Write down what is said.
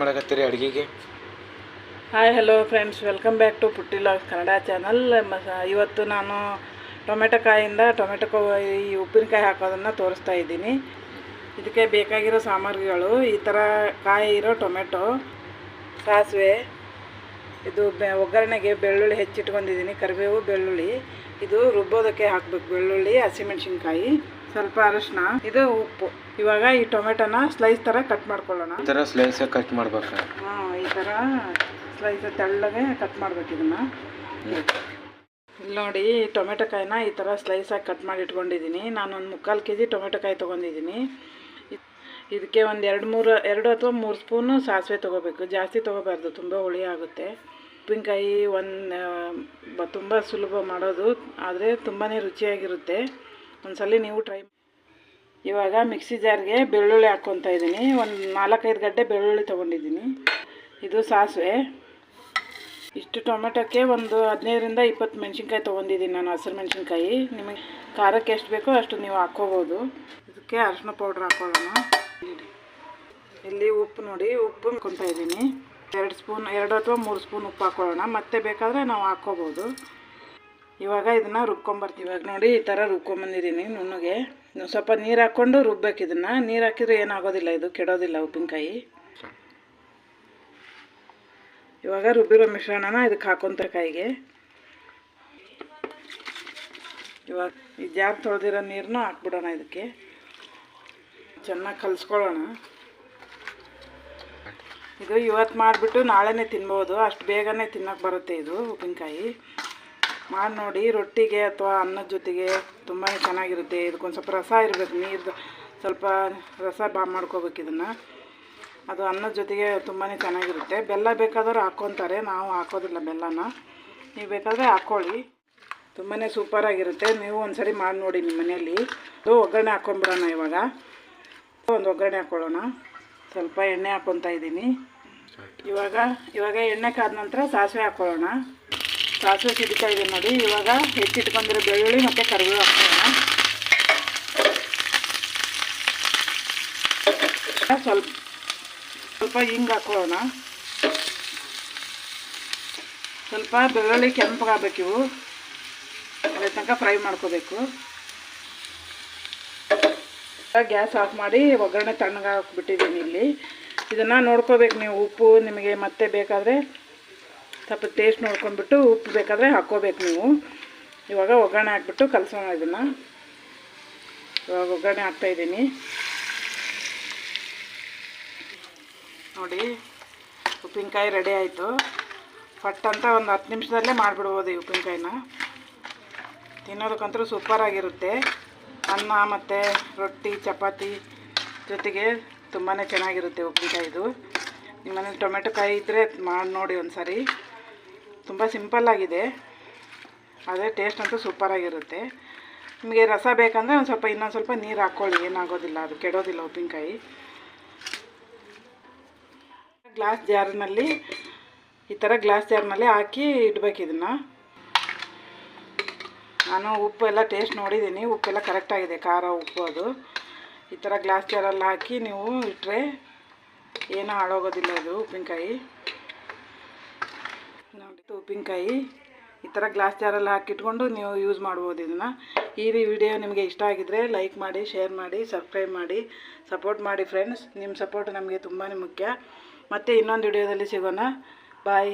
ಮಾಡಕತ್ತೀರಿ ಅಡುಗೆಗೆ? Hi hello friends welcome back to Putti logs Kannada channel ಇವತ್ತು ನಾನು tomato ಕಾಯಿಂದ tomato ಈ ಉಪ್ಪಿನಕಾಯಿ ಹಾಕೋದನ್ನು ತೋರಿಸ್ತಾ ಇದ್ದೀನಿ. ಇದಕ್ಕೆ ಬೇಕಾಗಿರೋ ಸಾಮಗ್ರಿಗಳು, ಈ ಥರ ಕಾಯಿ ಇರೋ ಟೊಮೆಟೊ, ಸಾಸಿವೆ, ಇದು ಬೆ, ಒಗ್ಗರಣೆಗೆ ಬೆಳ್ಳುಳ್ಳಿ ಹೆಚ್ಚಿಟ್ಕೊಂಡಿದ್ದೀನಿ, ಕರಿಬೇವು, ಬೆಳ್ಳುಳ್ಳಿ. ಇದು ರುಬ್ಬೋದಕ್ಕೆ ಹಾಕಬೇಕು, ಬೆಳ್ಳುಳ್ಳಿ, ಹಸಿಮೆಣಸಿನ್ಕಾಯಿ. ಸ್ವಲ್ಪ ಅರಶಿನ ಇದು ಉಪ್ಪು. ಇವಾಗ ಈ ಟೊಮೆಟೊನ ಸ್ಲೈಸ್ ಥರ ಕಟ್ ಮಾಡ್ಕೊಳ್ಳೋಣ. ಈ ಥರ ಸ್ಲೈಸ್ ಕಟ್ ಮಾಡ್ಬೇಕು. ಹಾಂ ಈ ಥರ ಸ್ಲೈಸ್ ತೆಳ್ಳಗೆ ಕಟ್ ಮಾಡ್ಬೇಕು ಇದನ್ನ. ಇಲ್ಲಿ ನೋಡಿ ಟೊಮೆಟೊ ಕಾಯಿನ ಈ ಥರ ಸ್ಲೈಸಾಗಿ ಕಟ್ ಮಾಡಿ ಇಟ್ಕೊಂಡಿದ್ದೀನಿ ನಾನು ಒಂದು ಮುಕ್ಕಾಲು ಕೆ ಜಿ ಟೊಮೆಟೊ ಕಾಯಿ ತೊಗೊಂಡಿದ್ದೀನಿ ಇದಕ್ಕೆ ಒಂದು ಎರಡು ಮೂರು ಎರಡು ಅಥವಾ ಮೂರು ಸ್ಪೂನು ಸಾಸಿವೆ ತೊಗೋಬೇಕು. ಜಾಸ್ತಿ ತೊಗೋಬಾರ್ದು ತುಂಬ ಹುಳಿ ಆಗುತ್ತೆ. ಉಪ್ಪಿನಕಾಯಿ ಒಂದು ತುಂಬ ಸುಲಭ ಮಾಡೋದು ಆದರೆ ತುಂಬಾ ರುಚಿಯಾಗಿರುತ್ತೆ. ಒಂದ್ಸಲ ನೀವು ಟ್ರೈ ಇವಾಗ ಮಿಕ್ಸಿ ಜಾರ್ಗೆ ಬೆಳ್ಳುಳ್ಳಿ ಹಾಕ್ಕೊತಾ ಇದ್ದೀನಿ. ಒಂದು ನಾಲ್ಕೈದು ಗಡ್ಡೆ ಬೆಳ್ಳುಳ್ಳಿ ತೊಗೊಂಡಿದ್ದೀನಿ. ಇದು ಸಾಸಿವೆ. ಇಷ್ಟು ಟೊಮೆಟೊಕ್ಕೆ ಒಂದು ಹದಿನೈದರಿಂದ ಇಪ್ಪತ್ತು ಮೆಣಸಿನ್ಕಾಯಿ ತೊಗೊಂಡಿದ್ದೀನಿ ನಾನು ಹಸಿರು ಮೆಣಸಿನ್ಕಾಯಿ. ನಿಮಗೆ ಖಾರಕ್ಕೆ ಎಷ್ಟು ಬೇಕೋ ಅಷ್ಟು ನೀವು ಹಾಕ್ಕೋಬೋದು. ಇದಕ್ಕೆ ಅರಿಶಿನ ಪೌಡ್ರ್ ಹಾಕ್ಕೊಳ್ಳೋಣ ಇಲ್ಲಿ ಉಪ್ಪು ನೋಡಿ, ಉಪ್ಪು ಹಾಕ್ಕೊತಾ ಇದ್ದೀನಿ. ಎರಡು ಸ್ಪೂನ್ ಎರಡು ಅಥವಾ ಮೂರು ಸ್ಪೂನ್ ಉಪ್ಪು ಹಾಕ್ಕೊಳ್ಳೋಣ ಮತ್ತೆ ಬೇಕಾದರೆ ನಾವು ಹಾಕ್ಕೋಬೋದು. ಇವಾಗ ಇದನ್ನು ರುಬ್ಕೊಂಬರ್ತೀವಿ. ಇವಾಗ ನೋಡಿ ಈ ಥರ ರುಬ್ಕೊಂಬಂದಿದ್ದೀನಿ ನುಣ್ಣಗೆ. ಸ್ವಲ್ಪ ನೀರು ಹಾಕ್ಕೊಂಡು ರುಬ್ಬೇಕು ಇದನ್ನು. ನೀರು ಹಾಕಿದ್ರೆ ಏನಾಗೋದಿಲ್ಲ, ಇದು ಕೆಡೋದಿಲ್ಲ ಉಪ್ಪಿನಕಾಯಿ. ಇವಾಗ ರುಬ್ಬಿರೋ ಮಿಶ್ರಣನ ಇದಕ್ಕೆ ಹಾಕೊಂತ ಕಾಯಿಗೆ. ಇವಾಗ ಈ ಜಾರ್ ತೊಳೆದಿರೋ ನೀರನ್ನೂ ಹಾಕ್ಬಿಡೋಣ ಇದಕ್ಕೆ. ಚೆನ್ನಾಗಿ ಕಲಿಸ್ಕೊಳ್ಳೋಣ. ಇದು ಇವತ್ತು ಮಾಡಿಬಿಟ್ಟು ನಾಳೆನೇ ತಿನ್ಬೋದು. ಅಷ್ಟು ಬೇಗನೆ ತಿನ್ನೋಕೆ ಬರುತ್ತೆ ಇದು ಉಪ್ಪಿನಕಾಯಿ. ಮಾಡಿ ನೋಡಿ, ರೊಟ್ಟಿಗೆ ಅಥವಾ ಅನ್ನದ ಜೊತೆಗೆ ತುಂಬಾ ಚೆನ್ನಾಗಿರುತ್ತೆ. ಇದಕ್ಕೊಂದು ಸ್ವಲ್ಪ ರಸ ಇರಬೇಕು ನೀರು ಸ್ವಲ್ಪ ರಸ ಬಾ ಮಾಡ್ಕೋಬೇಕು ಇದನ್ನು. ಅದು ಅನ್ನದ ಜೊತೆಗೆ ತುಂಬಾ ಚೆನ್ನಾಗಿರುತ್ತೆ. ಬೆಲ್ಲ ಬೇಕಾದವ್ರು ಹಾಕ್ಕೊತಾರೆ ನಾವು ಹಾಕೋದಿಲ್ಲ ಬೆಲ್ಲನ. ನೀವು ಬೇಕಾದರೆ ಹಾಕ್ಕೊಳ್ಳಿ ತುಂಬಾ ಸೂಪರಾಗಿರುತ್ತೆ ನೀವು ಒಂದ್ಸರಿ ಮಾಡಿ ನೋಡಿ ನಿಮ್ಮ ಮನೆಯಲ್ಲಿ. ಅದು ಒಗ್ಗರಣೆ ಹಾಕ್ಕೊಂಬಿಡೋಣ ಇವಾಗ. ಒಂದು ಒಗ್ಗರಣೆ ಹಾಕ್ಕೊಳ್ಳೋಣ ಸ್ವಲ್ಪ ಎಣ್ಣೆ ಹಾಕ್ಕೊತಾ ಇದ್ದೀನಿ ಇವಾಗ ಇವಾಗ ಎಣ್ಣೆ ಕಾದ ನಂತರ ಸಾಸಿವೆ ಹಾಕ್ಕೊಳ್ಳೋಣ ಸಾಸಿವೆ ಸಿಡಿತಾ ಇದೆ ನೋಡಿ. ಇವಾಗ ಹೆಚ್ಚಿಟ್ಕೊಂಡಿರೋ ಬೆಳ್ಳುಳ್ಳಿ ಮತ್ತು ಕರಿಬೇವು ಹಾಕೋಣ ಸ್ವಲ್ಪ ಸ್ವಲ್ಪ ಹಿಂಗೆ ಹಾಕೋಣ ಸ್ವಲ್ಪ ಬೆಳ್ಳುಳ್ಳಿ ಕೆಂಪಾಗಬೇಕು ಇವು. ಅದ್ರ ತನಕ ಫ್ರೈ ಮಾಡ್ಕೋಬೇಕು. ಗ್ಯಾಸ್ ಆಫ್ ಮಾಡಿ ಒಗ್ಗರಣೆ ತಣ್ಣಗೆ ಹಾಕ್ಬಿಟ್ಟಿದ್ದೀನಿ ಇಲ್ಲಿ. ಇದನ್ನು ನೋಡ್ಕೋಬೇಕು ನೀವು ಉಪ್ಪು, ನಿಮಗೆ ಮತ್ತೆ ಬೇಕಾದರೆ ಸ್ವಲ್ಪ ಟೇಸ್ಟ್ ನೋಡ್ಕೊಂಡ್ಬಿಟ್ಟು ಉಪ್ಪು ಬೇಕಾದರೆ ಹಾಕ್ಕೋಬೇಕು ನೀವು. ಇವಾಗ ಒಗ್ಗರಣೆ ಹಾಕ್ಬಿಟ್ಟು ಕಲಸೋಣ ಇದನ್ನು. ಇವಾಗ ಒಗ್ಗರಣೆ ಹಾಕ್ತಾಯಿದ್ದೀನಿ ನೋಡಿ, ಉಪ್ಪಿನಕಾಯಿ ರೆಡಿ ಆಯಿತು. ಫಟ್ ಅಂತ ಒಂದು ಹತ್ತು ನಿಮಿಷದಲ್ಲೇ ಮಾಡಿಬಿಡ್ಬೋದು ಈ ಉಪ್ಪಿನಕಾಯಿನ. ತಿನ್ನೋದಕ್ಕಂತೂ ಸೂಪರಾಗಿರುತ್ತೆ ಅನ್ನ ಮತ್ತು ರೊಟ್ಟಿ, ಚಪಾತಿ ಜೊತೆಗೆ ತುಂಬಾ ಚೆನ್ನಾಗಿರುತ್ತೆ ಉಪ್ಪಿನಕಾಯಿದು. ನಿಮ್ಮ ಮನೇಲಿ ಟೊಮೆಟೊ ಕಾಯಿ ಇದ್ದರೆ ಮಾಡಿ ನೋಡಿ ಒಂದು ಸಾರಿ ತುಂಬ ಸಿಂಪಲ್ಲಾಗಿದೆ ಆದರೆ ಟೇಸ್ಟ್ ಅಂತೂ ಸೂಪರಾಗಿರುತ್ತೆ ನಿಮಗೆ ರಸ ಬೇಕಂದರೆ ಒಂದು ಸ್ವಲ್ಪ ಇನ್ನೊಂದು ಸ್ವಲ್ಪ ನೀರು ಹಾಕ್ಕೊಳ್ಳಿ ಏನಾಗೋದಿಲ್ಲ, ಅದು ಕೆಡೋದಿಲ್ಲ ಉಪ್ಪಿನಕಾಯಿ. ಗ್ಲಾಸ್ ಜಾರ್ನಲ್ಲಿ ಈ ಥರ ಗ್ಲಾಸ್ ಜಾರ್ನಲ್ಲಿ ಹಾಕಿ ಇಡಬೇಕು ಇದನ್ನು. ನಾನು ಉಪ್ಪು ಎಲ್ಲ ಟೇಸ್ಟ್ ನೋಡಿದ್ದೀನಿ ಉಪ್ಪೆಲ್ಲ ಕರೆಕ್ಟಾಗಿದೆ ಖಾರ ಉಪ್ಪು ಅದು. ಈ ಥರ ಗ್ಲಾಸ್ ಜಾರಲ್ಲಿ ಹಾಕಿ ನೀವು ಇಟ್ಟರೆ ಏನೂ ಹಾಳೋಗೋದಿಲ್ಲ ಅದು ಉಪ್ಪಿನಕಾಯಿ. ನೋಡಿ ಉಪ್ಪಿನಕಾಯಿ ಈ ಥರ ಗ್ಲಾಸ್ ಜಾರಲ್ಲಿ ಹಾಕಿಟ್ಕೊಂಡು ನೀವು ಯೂಸ್ ಮಾಡ್ಬೋದು ಇದನ್ನು. ಈ ವಿಡಿಯೋ ನಿಮಗೆ ಇಷ್ಟ ಆಗಿದ್ದರೆ ಲೈಕ್ ಮಾಡಿ, ಶೇರ್ ಮಾಡಿ, ಸಬ್ಸ್ಕ್ರೈಬ್ ಮಾಡಿ, ಸಪೋರ್ಟ್ ಮಾಡಿ ಫ್ರೆಂಡ್ಸ್. ನಿಮ್ಮ ಸಪೋರ್ಟ್ ನಮಗೆ ತುಂಬಾ ಮುಖ್ಯ. ಮತ್ತು ಇನ್ನೊಂದು ವಿಡಿಯೋದಲ್ಲಿ ಸಿಗೋಣ. ಬಾಯ್.